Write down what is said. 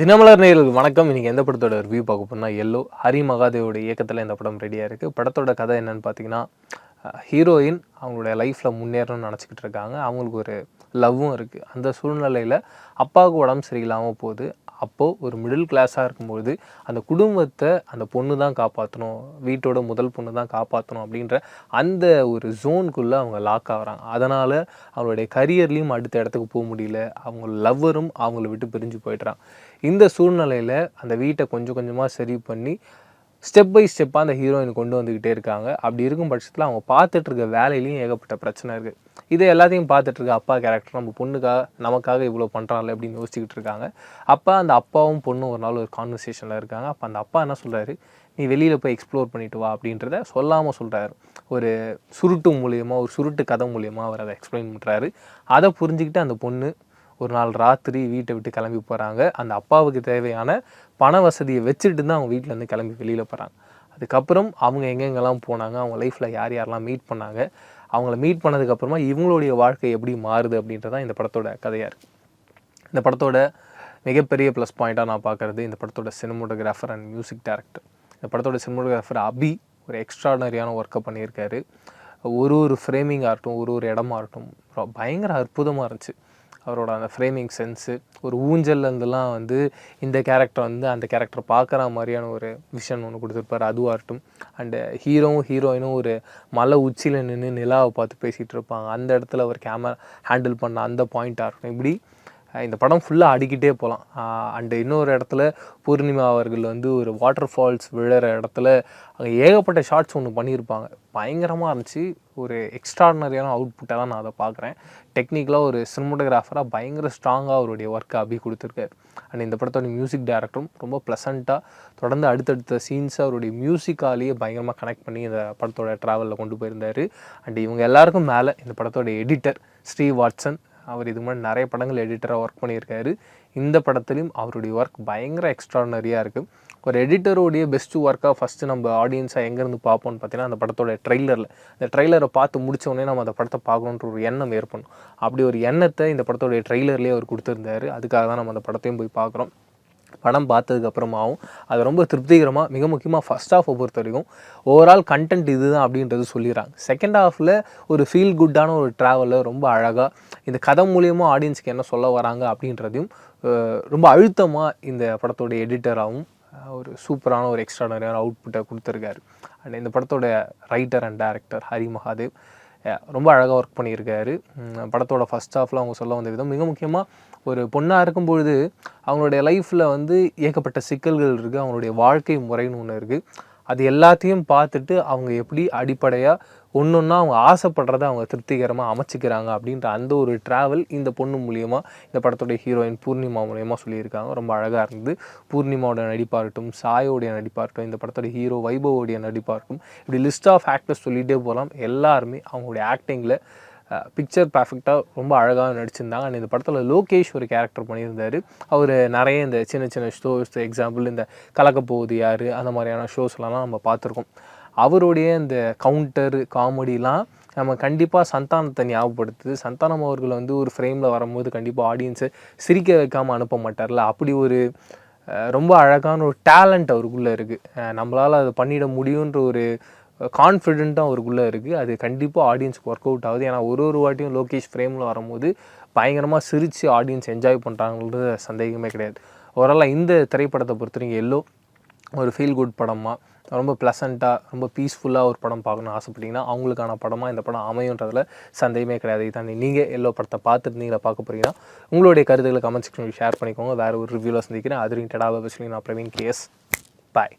தினமலர் நேயர்களுக்கு வணக்கம். இன்னைக்கு எந்த படத்தோட ரிவ்யூ பார்க்க போனால் எல்லோ ஹரி மகாதேவோட இயக்கத்தில் இந்த படம் ரெடியாக இருக்குது படத்தோட கதை என்னன்னு பார்த்தீங்கன்னா ஹீரோயின் அவங்களுடைய லைஃப்பில் முன்னேறணும்னு நினச்சிக்கிட்டு இருக்காங்க. அவங்களுக்கு ஒரு லவ்வும் இருக்குது அந்த சூழ்நிலையில் அப்பாவுக்கு உடம்பு சரியில்லாமல் போகுது. அப்போது ஒரு மிடில் கிளாஸாக இருக்கும்போது அந்த குடும்பத்தை அந்த பொண்ணு தான் காப்பாற்றணும் வீட்டோட முதல் பொண்ணு தான் காப்பாற்றணும் அப்படின்ற அந்த ஒரு ஜோனுக்குள்ளே அவங்க லாக் ஆகுறாங்க. அதனால் அவங்களுடைய கரியர்லேயும் அடுத்த இடத்துக்கு போக முடியல. அவங்க லவ்வரும் அவங்கள விட்டு பிரிஞ்சு போயிடுறான் இந்த சூழ்நிலையில் அந்த வீட்டை கொஞ்சம் கொஞ்சமாக சரி பண்ணி ஸ்டெப் பை ஸ்டெப்பாக அந்த ஹீரோயின் கொண்டு வந்துக்கிட்டே இருக்காங்க. அப்படி இருக்கும் பட்சத்தில் அவங்க பார்த்துட்டு இருக்க வேலையிலையும் ஏகப்பட்ட பிரச்சனை இருக்குது இதை எல்லாத்தையும் பார்த்துட்டு இருக்க அப்பா கேரக்டர் நம்ம பொண்ணுக்காக நமக்காக இவ்வளோ பண்ணுறாங்களே அப்படின்னு யோசிச்சுக்கிட்டு இருக்காங்க. அப்போ அந்த அப்பாவும் பொண்ணும் ஒரு நாள் ஒரு கான்வர்சேஷனில் இருக்காங்க. அப்போ அந்த அப்பா என்ன சொல்கிறாரு நீ வெளியில் போய் எக்ஸ்ப்ளோர் பண்ணிட்டு வா அப்படின்றத சொல்லாமல் சொல்கிறாரு ஒரு சுருட்டு மூலியமாக ஒரு சுருட்டு கதை மூலியமாக அவர் அதை எக்ஸ்பிளைன் பண்ணுறாரு அதை புரிஞ்சுக்கிட்டு அந்த பொண்ணு ஒரு நாள் ராத்திரி வீட்டை விட்டு கிளம்பி போகிறாங்க அந்த அப்பாவுக்கு தேவையான பண வசதியை வச்சுட்டு தான் அவங்க வீட்டிலேருந்து கிளம்பி வெளியில் போகிறாங்க அதுக்கப்புறம் அவங்க எங்கெங்கெல்லாம் போனாங்க அவங்க லைஃப்பில் யார் யாரெல்லாம் மீட் பண்ணாங்க அவங்கள மீட் பண்ணதுக்கப்புறமா இவங்களுடைய வாழ்க்கை எப்படி மாறுது அப்படின்றதான் இந்த படத்தோட கதையாக இருக்குது இந்த படத்தோட மிகப்பெரிய ப்ளஸ் பாயிண்ட்டாக நான் பார்க்குறது இந்த படத்தோட சினிமோட்டோகிராஃபர் அண்ட் மியூசிக் டேரக்டர் இந்த படத்தோட சினிமோட்டோகிராஃபர் அபி ஒரு எக்ஸ்ட்ராடனரியான ஒர்க்கை பண்ணியிருக்காரு. ஒரு ஒரு ஃப்ரேமிங் ஆகட்டும் ஒரு ஒரு இடமா இருக்கட்டும் பயங்கர அற்புதமாக இருந்துச்சு. அவரோட அந்த ஃப்ரேமிங் சென்ஸு ஒரு ஊஞ்சல்லேருந்துலாம் வந்து இந்த கேரக்டர் வந்து அந்த கேரக்டர் பார்க்குற மாதிரியான ஒரு விஷன் ஒன்று கொடுத்துருப்பாரு. அதுவாக இருக்கட்டும். அண்டு ஹீரோவும் ஹீரோயினும் ஒரு மலை உச்சியில் நின்று நிலாவை பார்த்து பேசிகிட்டு இருப்பாங்க. அந்த இடத்துல ஒரு கேமரா ஹேண்டில் பண்ண அந்த பாயிண்ட்டாக இருக்கட்டும். இப்படி இந்த படம் ஃபுல்லாக அடிக்கிட்டே போகலாம் அண்டு இன்னொரு இடத்துல பூர்ணிமா அவர்கள் வந்து ஒரு வாட்டர் ஃபால்ஸ் விழுற இடத்துல அங்கே ஏகப்பட்ட ஷார்ட்ஸ் ஒன்று பண்ணியிருப்பாங்க. பயங்கரமாக இருந்துச்சு. ஒரு எக்ஸ்ட்ராடனரியான அவுட்புட்டாக தான் நான் அதை பார்க்குறேன். டெக்னிக்கலாக ஒரு சினிமோட்டோகிராஃபராக பயங்கர ஸ்ட்ராங்காக அவருடைய ஒர்க்கை அபி கொடுத்துருக்காரு. அண்ட் இந்த படத்தோட மியூசிக் டைரக்டரும் ரொம்ப ப்ளசண்ட்டாக தொடர்ந்து அடுத்தடுத்த சீன்ஸை அவருடைய மியூசிக்காலேயே பயங்கரமாக கனெக்ட் பண்ணி இந்த படத்தோட ட்ராவலில் கொண்டு போயிருந்தார். அண்ட் இவங்க எல்லாருக்கும் மேலே இந்த படத்தோட எடிட்டர் ஸ்ரீ வாட்சன் அவர் இது மாதிரி நிறைய படங்கள் எடிட்டராக ஒர்க் பண்ணியிருக்காரு. இந்த படத்துலையும் அவருடைய ஒர்க் பயங்கர எக்ஸ்ட்ராடனரியாக இருக்குது ஒரு எடிட்டருடைய பெஸ்ட் ஒர்க்காக ஃபஸ்ட்டு நம்ம ஆடியன்ஸாக எங்கேருந்து பார்ப்போம்னு பார்த்தீங்கன்னா அந்த படத்தோட ட்ரெய்லரில் அந்த ட்ரெய்லரை பார்த்து முடிச்ச நம்ம அந்த படத்தை பார்க்கணுன்ற ஒரு எண்ணம் ஏற்படும் அப்படி ஒரு எண்ணத்தை இந்த படத்தோடைய ட்ரெய்லர்லேயே அவர் கொடுத்துருந்தாரு. அதுக்காக தான் நம்ம அந்த படத்தையும் போய் பார்க்குறோம். படம் பார்த்ததுக்கப்புறமாவும் அது ரொம்ப திருப்திகரமாக மிக முக்கியமாக ஃபர்ஸ்ட் ஹாஃபை பொறுத்த வரைக்கும் ஓவரால் கண்டென்ட் இதுதான் அப்படின்றது சொல்லிடுறாங்க. செகண்ட் ஹாஃபில் ஒரு ஃபீல் குட்டான ஒரு ட்ராவலில் ரொம்ப அழகாக இந்த கதை மூலியமாக ஆடியன்ஸ்க்கு என்ன சொல்ல வராங்க அப்படின்றதையும் ரொம்ப அழுத்தமாக இந்த படத்தோட எடிட்டராகவும் ஒரு சூப்பரான ஒரு எக்ஸ்ட்ராடனரியான அவுட்புட்டை கொடுத்துருக்காரு. அண்ட் இந்த படத்தோட writer and director Hari Mahadev ரொம்ப அழகாக ஒர்க் பண்ணியிருக்காரு. படத்தோட ஃபஸ்ட் ஹாஃபில் அவங்க சொல்ல வந்த விதம் மிக முக்கியமாக ஒரு பொண்ணாக இருக்கும்பொழுது அவங்களுடைய லைஃப்பில் வந்து ஏகப்பட்ட சிக்கல்கள் இருக்குது அவங்களுடைய வாழ்க்கை முறைன்னு ஒன்று இருக்குது அது எல்லாத்தையும் பார்த்துட்டு அவங்க எப்படி அடிப்படையாக ஒன்று ஒன்றா அவங்க ஆசைப்படுறத அவங்க திருப்திகரமாக அமைச்சிக்கிறாங்க அப்படின்ற அந்த ஒரு ட்ராவல் இந்த பொண்ணு மூலியமாக இந்த படத்துடைய ஹீரோயின் பூர்ணிமா மூலியமாக சொல்லியிருக்காங்க. ரொம்ப அழகாக இருந்தது. பூர்ணிமாவோட நடிப்பாகட்டும் சாயோடைய நடிப்பாகட்டும் இந்த படத்தோட ஹீரோ வைபவோடைய நடிப்பாக இருக்கட்டும் இப்படி லிஸ்ட் ஆஃப் ஆக்டர்ஸ் சொல்லிகிட்டே போகலாம் எல்லாருமே அவங்களுடைய ஆக்டிங்கில் பிக்சர் பர்ஃபெக்டாக ரொம்ப அழகாக நடிச்சிருந்தாங்க. அண்ட் இந்த படத்தில் லோகேஷ் ஒரு கேரக்டர் பண்ணியிருந்தார். அவர் நிறைய இந்த சின்ன சின்ன ஷோஸ் எக்ஸாம்பிள் இந்த கலக்கப்போகுது யார் அந்த மாதிரியான ஷோஸ்லாம் நம்ம பார்த்துருக்கோம். அவருடைய இந்த கவுண்டர் காமெடிலாம் நம்ம கண்டிப்பாக சந்தானத்தை ஞாபகப்படுத்துது. சந்தானம் அவர்கள் வந்து ஒரு ஃப்ரேமில் வரும்போது கண்டிப்பாக ஆடியன்ஸை சிரிக்க வைக்காமல் அனுப்ப மாட்டார்ல. அப்படி ஒரு ரொம்ப அழகான ஒரு டேலண்ட் அவருக்குள்ளே இருக்குது நம்மளால் அதை பண்ணிட முடியுன்ற ஒரு கான்ஃபிடெண்ட்டாக அவருக்குள்ளே இருக்குது அது கண்டிப்பாக ஆடியன்ஸ்க்கு ஒர்க் அவுட் ஆகுது. ஏன்னா ஒரு ஒரு வாட்டியும் லோகேஷ் ஃப்ரேமில் வரும்போது பயங்கரமாக சிரித்து ஆடியன்ஸ் என்ஜாய் பண்ணுறாங்கன்றது சந்தேகமே கிடையாது. ஓவராலாக இந்த திரைப்படத்தை பொறுத்தவரைக்கும் எல்லோ ஒரு ஃபீல் குட் படமாக ரொம்ப ப்ளசண்ட்டாக ரொம்ப பீஸ்ஃபுல்லாக ஒரு படம் பார்க்கணும்னு ஆசைப்பட்டீங்கன்னா அவங்களுக்கான படமாக இந்த படம் அமையுன்றதில் சந்தேகமே கிடையாது. தாண்டி நீங்கள் எல்லோ படத்தை பார்த்துருந்தீங்களா பார்க்க போகிறீங்கன்னா உங்களுடைய கருத்துக்களை கமெண்ட் செக்ஷனில் ஷேர் பண்ணிக்கோங்க. வேறு ஒரு ரிவ்யூவில் சந்திக்கிறேன். அது ரிலேட்டடாக நான் பிரவீன் கேஎஸ் பாய்